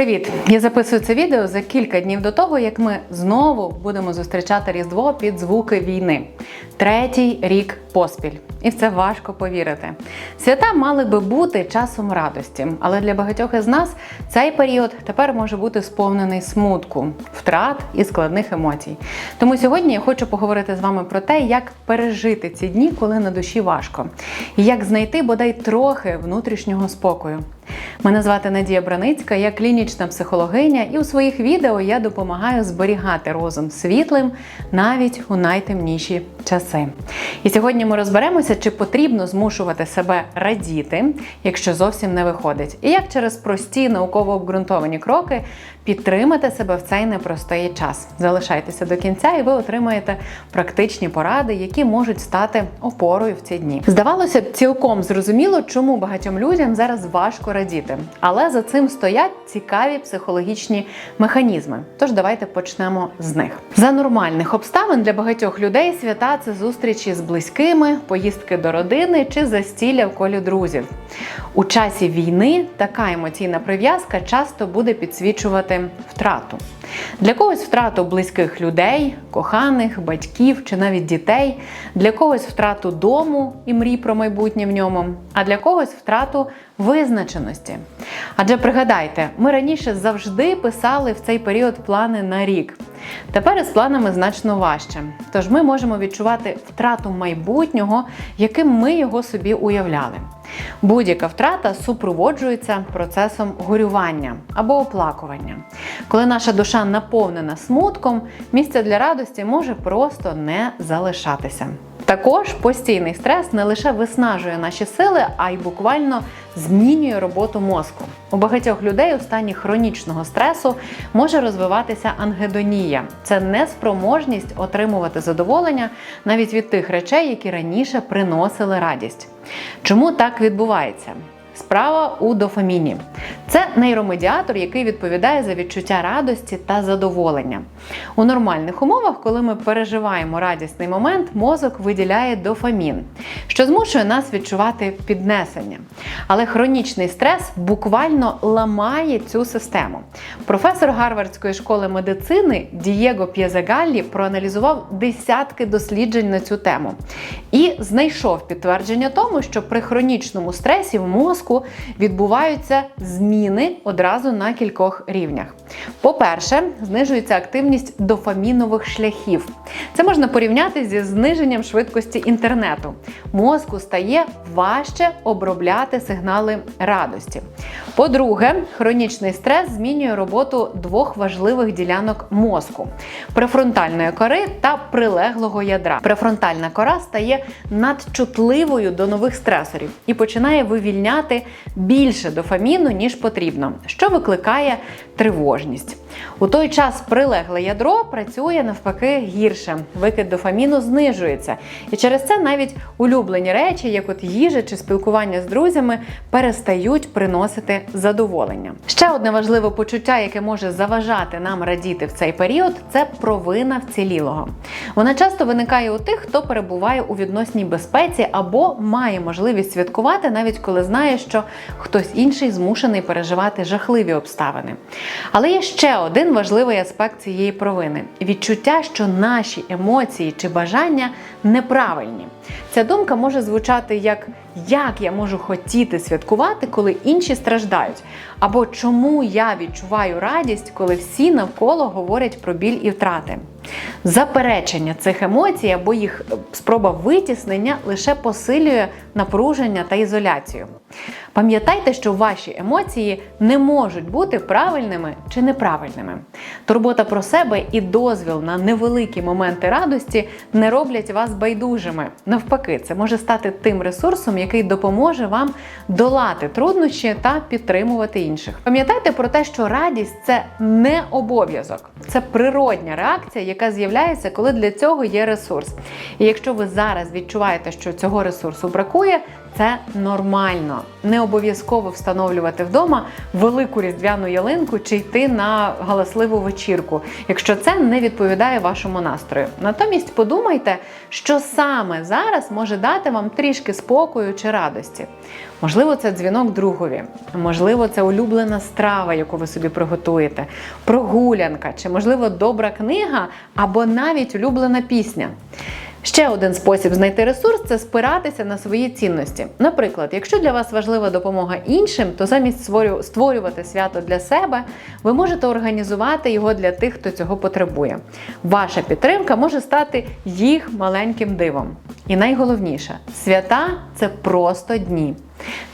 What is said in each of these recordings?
Привіт! Я записую це відео за кілька днів до того, як ми знову будемо зустрічати Різдво під звуки війни. Третій рік поспіль. І це важко повірити. Свята мали би бути часом радості, але для багатьох із нас цей період тепер може бути сповнений смутку, втрат і складних емоцій. Тому сьогодні я хочу поговорити з вами про те, як пережити ці дні, коли на душі важко, і як знайти бодай трохи внутрішнього спокою. Мене звати Надія Браницька, я клінічна психологиня, і у своїх відео я допомагаю зберігати розум світлим навіть у найтемніші часи. І сьогодні ми розберемося, чи потрібно змушувати себе радіти, якщо зовсім не виходить, і як через прості науково обґрунтовані кроки підтримати себе в цей непростий час. Залишайтеся до кінця, і ви отримаєте практичні поради, які можуть стати опорою в ці дні. Здавалося б, цілком зрозуміло, чому багатьом людям зараз важко радіти, але за цим стоять цікаві психологічні механізми. Тож давайте почнемо з них. За нормальних обставин для багатьох людей свята це зустрічі з близькими, поїздки до родини чи застілля в колі друзів. У часі війни така емоційна прив'язка часто буде підсвічувати втрату. Для когось втрату близьких людей, коханих, батьків чи навіть дітей, для когось втрату дому і мрій про майбутнє в ньому, а для когось втрату визначеності. Адже пригадайте, ми раніше завжди писали в цей період плани на рік. Тепер із планами значно важче. Тож ми можемо відчувати втрату майбутнього, яким ми його собі уявляли. Будь-яка втрата супроводжується процесом горювання або оплакування. Коли наша душа наповнена смутком, місця для радості може просто не залишатися. Також постійний стрес не лише виснажує наші сили, а й буквально змінює роботу мозку. У багатьох людей у стані хронічного стресу може розвиватися ангедонія. Це неспроможність отримувати задоволення навіть від тих речей, які раніше приносили радість. Чому так відбувається? Справа у дофаміні. Це нейромедіатор, який відповідає за відчуття радості та задоволення. У нормальних умовах, коли ми переживаємо радісний момент, мозок виділяє дофамін, що змушує нас відчувати піднесення. Але хронічний стрес буквально ламає цю систему. Професор Гарвардської школи медицини Дієго П'єзегаллі проаналізував десятки досліджень на цю тему і знайшов підтвердження тому, що при хронічному стресі в мозку відбуваються зміни одразу на кількох рівнях. По-перше, знижується активність дофамінових шляхів. Це можна порівняти зі зниженням швидкості інтернету. Мозку стає важче обробляти сигнали радості. По-друге, хронічний стрес змінює роботу двох важливих ділянок мозку префронтальної кори та прилеглого ядра. Префронтальна кора стає надчутливою до нових стресорів і починає вивільняти більше дофаміну, ніж потрібно, що викликає тривожність. У той час прилегле ядро працює навпаки гірше. Викид дофаміну знижується. І через це навіть улюблені речі, як от їжа чи спілкування з друзями, перестають приносити задоволення. Ще одне важливе почуття, яке може заважати нам радіти в цей період, це провина вцілілого. Вона часто виникає у тих, хто перебуває у відносній безпеці або має можливість святкувати, навіть коли знає, що хтось інший змушений переживати жахливі обставини. Але є ще один важливий аспект цієї провини відчуття, що наші емоції чи бажання неправильні. Ця думка може звучати як як я можу хотіти святкувати, коли інші страждають, або чому я відчуваю радість, коли всі навколо говорять про біль і втрати. Заперечення цих емоцій або їх спроба витіснення лише посилює напруження та ізоляцію. Пам'ятайте, що ваші емоції не можуть бути правильними чи неправильними. Турбота про себе і дозвіл на невеликі моменти радості не роблять вас байдужими. Навпаки, це може стати тим ресурсом, який допоможе вам долати труднощі та підтримувати інших. Пам'ятайте про те, що радість це не обов'язок, це природня реакція, яка з'являється, коли для цього є ресурс. І якщо ви зараз відчуваєте, що цього ресурсу бракує, це нормально. Не обов'язково встановлювати вдома велику різдвяну ялинку чи йти на галасливу вечірку, якщо це не відповідає вашому настрою. Натомість подумайте, що саме зараз може дати вам трішки спокою чи радості. Можливо, це дзвінок другові, можливо, це улюблена страва, яку ви собі приготуєте, прогулянка, чи, можливо, добра книга або навіть улюблена пісня. Ще один спосіб знайти ресурс це спиратися на свої цінності. Наприклад, якщо для вас важлива допомога іншим, то замість створювати свято для себе, ви можете організувати його для тих, хто цього потребує. Ваша підтримка може стати їх маленьким дивом. І найголовніше, свята це просто дні.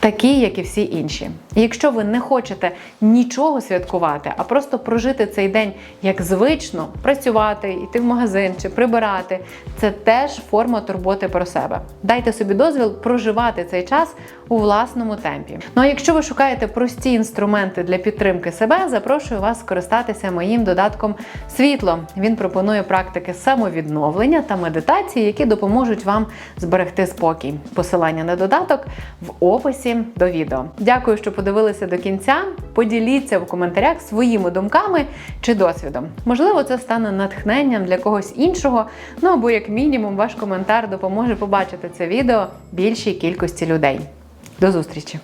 Такі, як і всі інші. І якщо ви не хочете нічого святкувати, а просто прожити цей день як звично, працювати, йти в магазин чи прибирати, це теж форма турботи про себе. Дайте собі дозвіл проживати цей час у власному темпі. Ну а якщо ви шукаєте прості інструменти для підтримки себе, запрошую вас скористатися моїм додатком Світло. Він пропонує практики самовідновлення та медитації, які допоможуть вам зберегти спокій. Посилання на додаток в описі до відео. Дякую, що подивилися до кінця. Поділіться в коментарях своїми думками чи досвідом. Можливо, це стане натхненням для когось іншого. Ну або як мінімум, ваш коментар допоможе побачити це відео більшій кількості людей. До зустрічі!